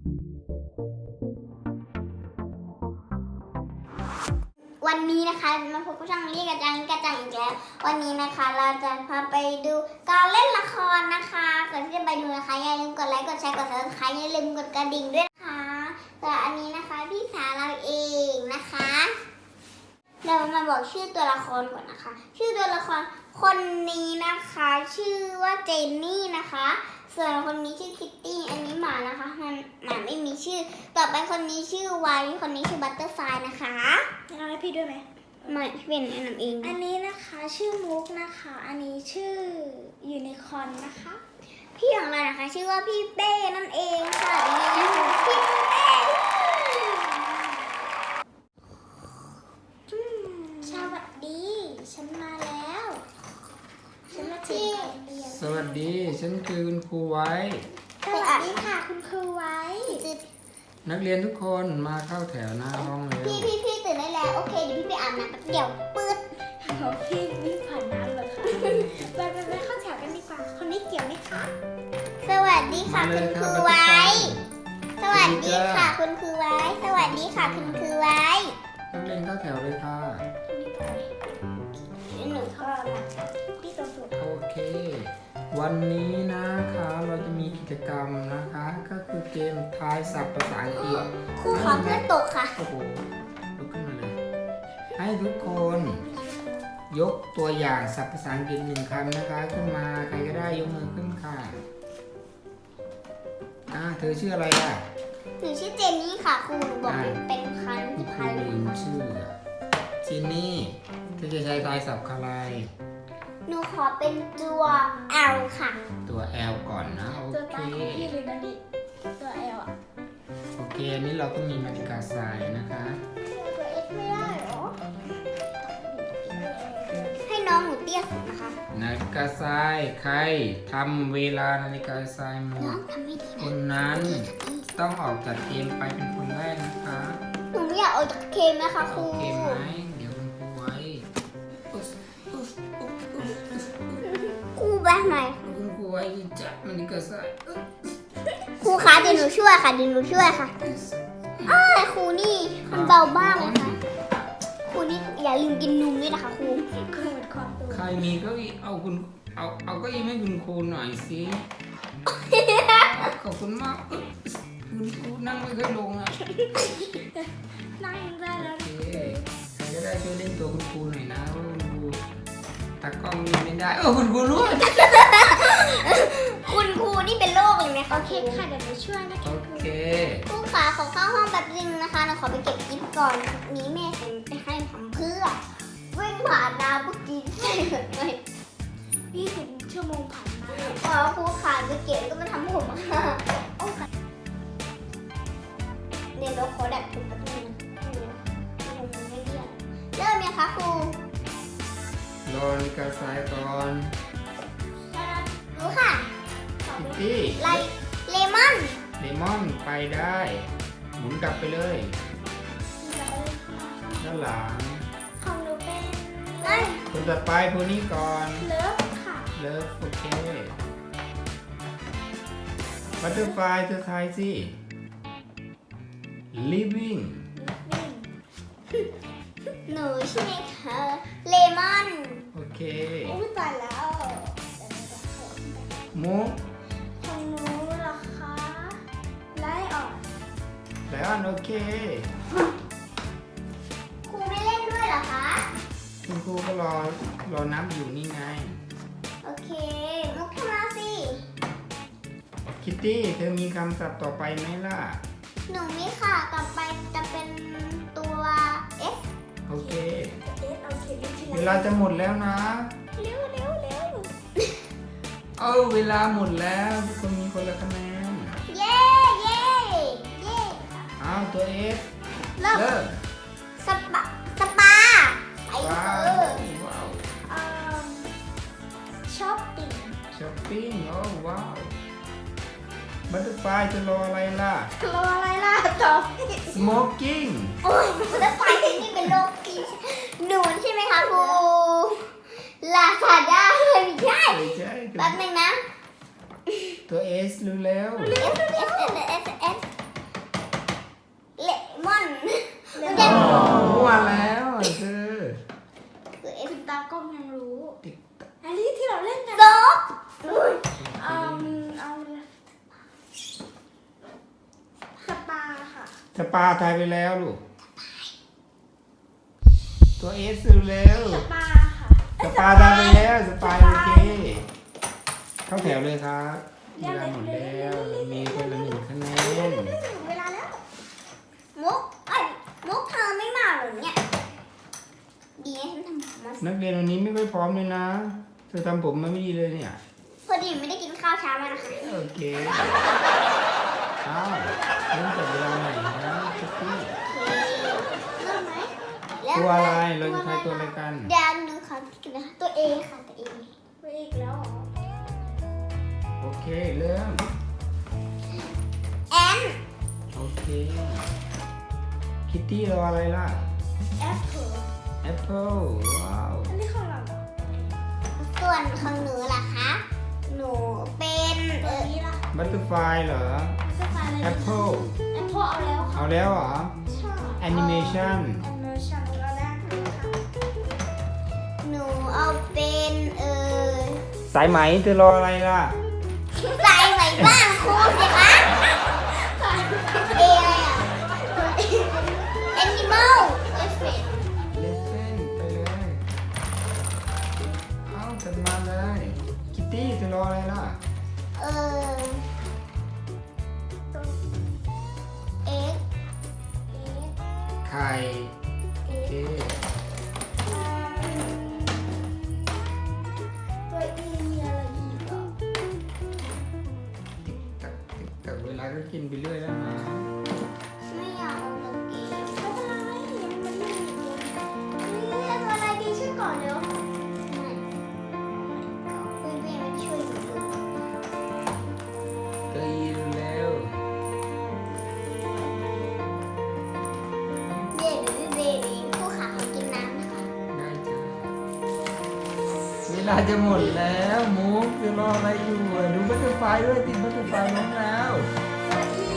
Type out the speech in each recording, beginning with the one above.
วันนี้นะคะมาพบกับช่างเรียกกระจังกระจังอีกแล้ว วันนี้นะคะเราจะพาไปดูการเล่นละครนะคะก่อนที่จะไปดูนะคะอย่าลืมกดไลค์กดแชร์กดซับสไครต์อย่าลืมกดกระดิ่งด้วยนะคะแต่อันนี้นะคะพี่สาวเราเองนะคะเรามาบอกชื่อตัวละครก่อนนะคะ ชื่อตัวละครคนนี้นะคะ ชื่อว่าเจนนี่นะคะ ส่วนคนนี้ชื่อคิตตี้ อันนี้หมานะคะ มันหมาไม่มีชื่อ ต่อไปคนนี้ชื่อไวท์คนนี้ชื่อบัตเตอร์ไฟนะคะเอาให้พี่ด้วยไหมไม่เป็นแนะนำเอง อันนี้นะคะชื่อมุกนะคะ อันนี้ชื่อยูนิคอร์นนะคะ พี่ของเรานะคะ ชื่อว่าพี่เป้นั่นเองค่ะนี่นะคะพี่เป้ สวัสดี ฉันมาแล้ว ฉันมาถึงโรงเรียน สวัส ดี ฉันคือคุณครูไว้ สวัสดีค่ะคุณครูไว้ นักเรียนทุกคนมาเข้าแถวหน้าห้องเลยพี่พี่พี่ตื่นได้แล้ว โอเคเดี๋ยวพี่ไปอาบน้ำแป๊บเดียวปื๊ดขอพี่วิ่งผ่านน้ำเลยค่ะไปไปไปเข้าแถวกันดีกว่า คนนี้เกี่ยวไหมคะ สวัสดีค่ะคุณครูไว้ สวัสดีค่ะคุณครูไว้ สวัสดีค่ะคุณครูไว้ นักเรียนเข้าแถวเลยค่ะ หนูก็มาพี่ตัวสุด โอเค วันนี้นะคะเราจะมีกิจกรรมนะคะ ก็คือเกมทายศัพท์ภาษาอังกฤษครูขอเพื่อนตกค่ะ โอ้โหลุกขึ้นมาเลย ให้ทุกคน ยกตัวอย่างศัพท์ภาษาอังกฤษหนึ่งคำนะคะ ขึ้นมาใครก็ได้ยกมือขึ้นค่ะอ่าเธอชื่ออะไรอะหนูชื่อเจนนี่ค่ะครูหนูบอกเป็นเป็นพันคุณครูพันลืมชื่ออะจินนี่เธอจะใช้ทายศัพท์อะไร หนูขอเป็นตัว L ค่ะ ตัว L ก่อนนะ โอตัวเค ตาของพี่เลยนะดิตัวเอลอะโอเคอันนี้เราก็มีนาฬิกาทรายนะคะ ตัวเอ็กไม่ได้เหรอ ให้น้องหนูเตี้ยสุดนะคะ นาฬิกาทรายใครทำเวลานาฬิกาทรายหมน้อดงทำไม่ดีคนะนนั้นต้องออกจากเกมไปเป็นคนแรกนะคะ หนูไม่อยากเอาจากเกมนะคะคโอรูเคไหม ครูแบงหน่อยคุณครูไว้จับนาฬิกาทรายครูคะเดี๋ยวหนูช่วยค่ะเดี๋ยวหนูช่วยค่ะอ้าวแต่ครูนี่มันเบามากเลยค่ะครูนี่อย่าลืมกินนมด้วยนะคะครูเกิดความตัวใครมีเก็เอาคุณเอาเอาเก็อีให้คุณครูหน่อยสิขอบคุณมากเอ้ยคุณครูนั่งไม่ค่อยลงอะนั่งได้แล้วโอเคใครก็ได้ช่วยเล่นตัวคุณครูหน่อยนะ ตากล้องนี่ไม่ได้เออคุณครูรู้คุณครูนี่เป็นโรคเลยไหมคะโอเคค่ะเดี๋ยวไปช่วยนะโอคะเค ครูขาขอเข้าห้องแป๊บนึงนะคะเราขอไปเก็บกิ๊บก่อนนี้แม่เห็นไปให้ทำเพื่อวิ่งผ่านน้ำเมื่อกี้ใช่เลยยี่สิบชั่วโมงผ่านมาอ๋อครูขาไปเก็บแล้วก็มาทำผมค่ะโอ้ค่ะเดี๋ยวเราขอดัดผมแป๊บนึงนะครูผมไม่เรียนเริ่มยังคะครู รอนาฬิกาซ้ายก่อนรู้ค่ะพิตตี้ไลเลมอนเลมอนไปได้ หมุนกลับไปเลยด้านหลังของหนูเป็นเอ้ยคนต่อไปพวกนี้ก่อน เลิฟค่ะ เลิฟโอเคบัตเตอร์ไฟเธอทายสิ living วิ่งหนูใช่ไหมคะเลมอนโอ เคอุ้ยตายแล้วมุกของหนูเหรอคะไล่ออกไลออนโอเค ครูไม่เล่นด้วยเหรอคะ คุณครูก็รอรอนับอยู่นี่ไง โอเค มุกเข้ามาสิ คิตตี้เธอมีคำศัพท์ต่อไปไหมล่ะ หนูมีค่ะ ต่อไปจะเป็นตัว F โอเคเวลาจะหมดแล้วนะ เร็วเร็วเร็วเอาเวลาหมดแล้วทุกคนมีคนละคะแนนเย้เย้เย้เอาตัวเอสเริ่มเริ่มสปาสปาไอ้ว้าเอวอว้าวอืมช้อปปิ้งช้อปปิ้งโอ้ว้าว บัตเตอร์ฟลายจะรออะไรล่ะ รออะไรล่ะตอบหมอกิ้งโอ้ยรถไฟนี่เป็นโรคกินหนูใช่ไหมคะครูลาซาด้าเลยไม่ใช่ไม่ใช่แป๊บนึงนะ ตัวเอสรู้แล้วเอ S รู้แล้วเอสเนมันจะอ๋อมั่วแล้วเธอคือสตากล้องยังรู้อันนี้ที่เราเล่นกัน โซ ยไปแล้วลูก ตัวเอสเร็วปลาค่ะสปาทายไปแล้วสปาโอเคเข้าแถวเลยครับเวลาหมดแล้วมีคนละหนึ่งคะแนนเวลาแล้ว มุกไอ้ยมุกเธอไม่มาเหรอเนี่ย ดีนะฉันทำผมมานักเรียนวันนี้ไม่ค่อยพร้อมเลยนะเธอทำผมมาไม่ดีเลยเนี่ย พอดีไม่ได้กินข้าวเช้ามานะคะ โอเค อ้าวเริ่มจากเวลาไหนนะทุกที่เริ่มไหมตัวอะไรเราจะทายตัวอะไรกันเดี๋ยวหนูขอคิดนะคะตัวเอค่ะตัวเอไปอีกแล้วเหรอโอเคเริ่มแอนโอเคคิตตี้เราอะไรล่ะแอปเปิลแอปเปิลว้าวอันนี้ของเราเหรอส่วนของหนูล่ะคะหนูเป็นตัวนี้ล่ะบัตเตอร์ไฟเหรอ อะไรแอปเปิลแอปเปิลเอาแล้วค่ะเอาแล้วเหรอชอบแอนิเมชันแอนิเมชันเราได้ค่ะหนูเอาเป็นเออสายไหมเธอรออะไรล่ะ ใส่ไว้บ้างครูสิคะเออะไรอะ Animal Effect เลสเซนไปเลย เอาจัดมาเลย คิตตี้เธอรออะไรล่ะ ไจะหมดแล้วมุกจะรออะไรอยู่อะดูบัตเตอร์ไฟด้วยติดบัตเตอร์ไฟน้องแล้วตัวอี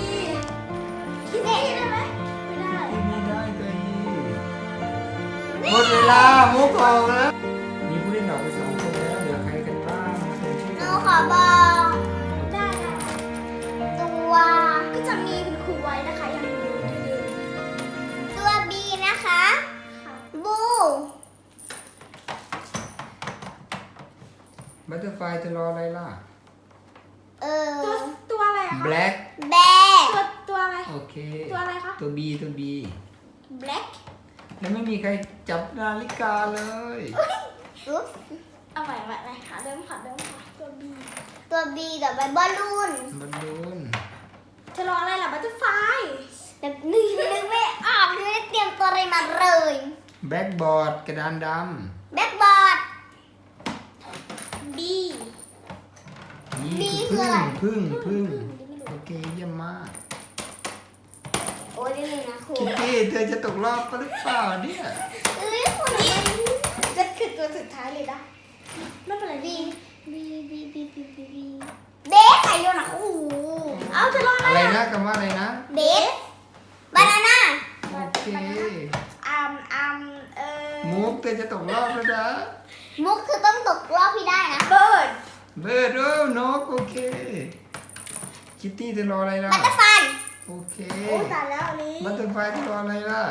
คิดได้ได้ไหมไม่ได้ติดไม่ได้ตัวนี้หมดเวลามุกออกแล้วมีผู้เล่นออกไปสองคนแล้วเหลือใครกันบ้างมาเป็นชื่อหนูขอบอกได้ได้ตัวก็จะมีคุณครูไว้นะคะยังอยู่ดื้อตัว B นะคะๆค่ะบู บัตเตอร์ไฟจะรออะไรล่ะ เอตัวอตัวอะไรอะคะ black แบตัวตัวอะไร โอเค ตัวอะไรคะ ตัว B ตัว B black แล้วไม่มีใครจับนาฬิกาเลย อุ๊บเอาใหม่ใหม่ใหม่ค่ะเดิมค่ะเดิมค่ะตัว B ตัว B ต่อไปบอลลูนบอลลูนจะรออะไรล่ะบัตเตอร์ไฟแต่นึกนึกไม่ออกไม่ได้เตรียมตัวอะไรมาเลย แบ็กบอร์ดกระดานดแบ็คบอร์ด B ำนี่ B คือคืออะไรพึ่งพึ่งพึ่งไม่รู้โอเคเยี่ยมมากโอ้ยนี่นะครูคิตตี้เธอจะตกรอบปะหรือเปล่าเนี่ยเอ้ยคุณนี่จะคือตัวสุดท้ายเลยนะไม่เป็นไรบีดีบีบีบีบีบีบีเบสใครโยนอะโอ้โหเอาจะรออะอะไรไรอะนะคำว่าอะไรนะเบสบานาน่าโอเคอัมอัมเอ่อมุกเธอจะตกรอบแล้วนะ มุกคือต้องตกรอบพี่ได้นะ เบิร์ดเบิร์ดโอ้นกโอเค คิตตี้เธอรออะไรล่ะ บัตเตอร์ไฟโอเค โอ้ตายแล้วอันนี้บัตเตอร์ไฟเธอรออะไรล่ะ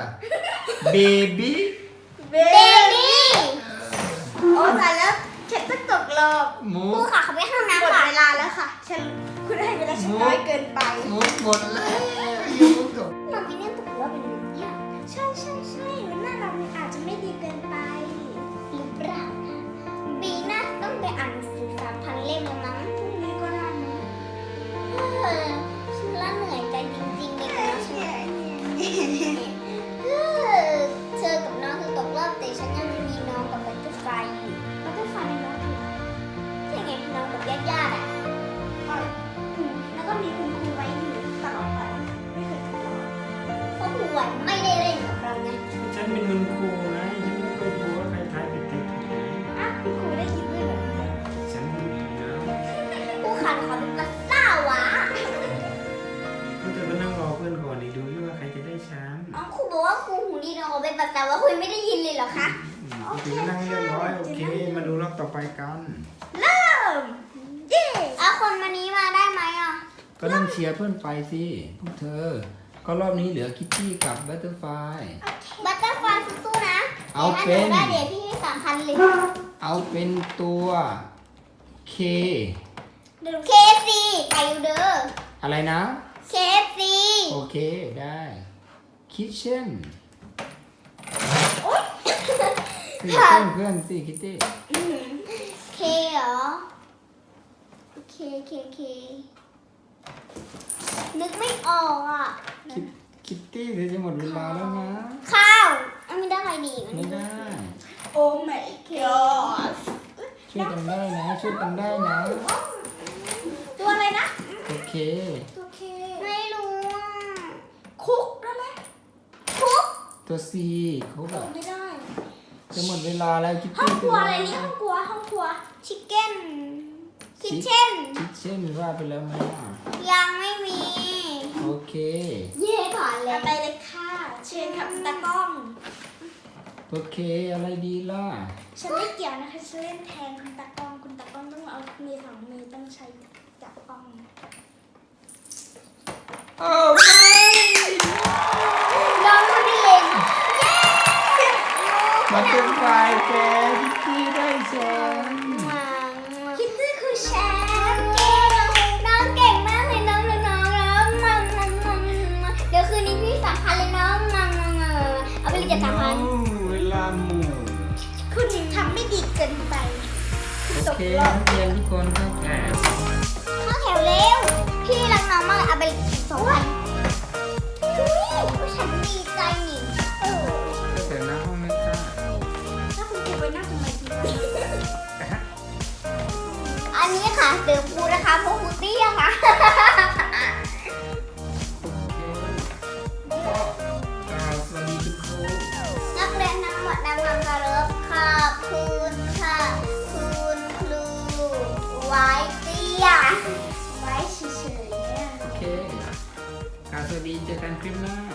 เบบี้เบเบบี้โอ้ตายแล้วฉันจะตกรอบมุครูกค่ะเขาไปห้องหมน้ำดค่ะ เวลาแล้วค่ะ ฉันคุณให้เวลาฉันน้อยเกินไป มุกหมดแล้ว ดีนะขอเป็นปัสสาวะคุณไม่ได้ยินเลยเหรอคะอืมก็ถือว่านั่งเรียบร้อยโอเค มาดูรอบต่อไปกัน เริ่มเย้เอาคนมานี้มาได้ไหมอะ ก็นั่งเชียร์เพื่อนไปสิพวกเธอ ก็รอบนี้เหลือคิตตี้กับบัตเตอร์ไฟ บัตเตอร์ฟลายสู้ๆนะเอาเป็นถ้าหได้เดี๋ยวพี่ให้สามพันเลย เอาเป็นตัว K เคซีไก่อยู่เด้ออะไรนะเคซีโอเคได้ Kitchen เพื่อนเพื่อนสิคิตตี้เคเหรอเคเคเคนึกไม่ออกอะ คิตตี้เดี๋ยวจะหมดเวลาแล้วนะ ข้าวเอาไม่ได้ดีไม่ได้โอ้ my god ช่วยกันได้นะช่วยกันได้นะตัวอะไรนะ โอเคตัวเค ไม่รู้อะคุกได้ไหมคุกตัว C เขาแบบไม่ได้ จะหมดเวลาแล้วคิตห้อตี้งครัวอะไรนี่ห้องครัวห้องครัวชิคเก้นคิทเช่นคิทเช่นว่าไปแล้วไหมอะยังไม่มี โอเค เย่ก่อนเลเอายไปเลยค่ะ เชิญครับตากล้อง โอเคอะไรดีล่ะ ฉันไม่เกี่ยวนะคะฉันเล่นแทนคุณตากล้อง คุณตากล้องต้องเอามือสองมือต้องใช้จับกล้องโโอเคนักเรียนทุกคนเข้าแถวเข้าแถวเร็ว พี่รักน้องมากเลยเอาไปเลยสองพันผู้ฉันดีใจหนิเออเข้าแถวน้าห้องนะคะถ้าคุณครูไปนั่งทำไมทีอันนี้ค่ะเสือปูนะคะพวกคูตี้อะค่ะ ไ